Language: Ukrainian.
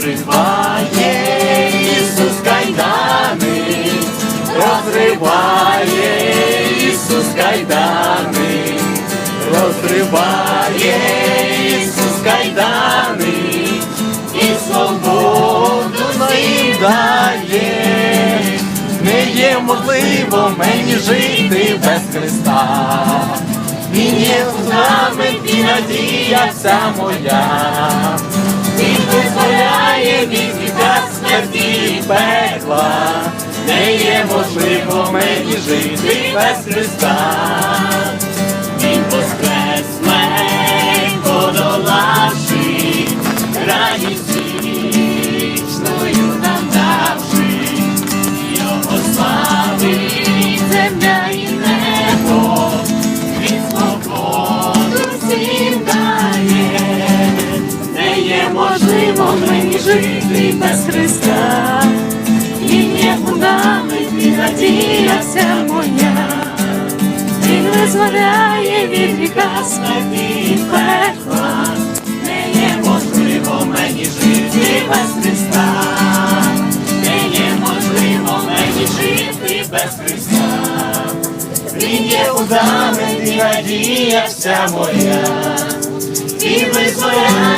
розриває Ісус кайдани, розриває Ісус кайдани, розриває Ісус кайдани, і свободу нам дає. Не є можливо мені жити без Христа. Він є фундамент і надія вся моя. Пекла. Не є можливо мені жити без Христа. Він воскрес смерть, подолавши, радість вічною нам давши. Його славить земля і небо, він свободу всім дає. Не є можливо мені жити без Христа. Надія вся моя. Він визволяє від віка смерті і пекла. Не є можливо мені жити без Христа. Не є можливо мені жити без Христа. Він є і надія вся моя. Він визволяє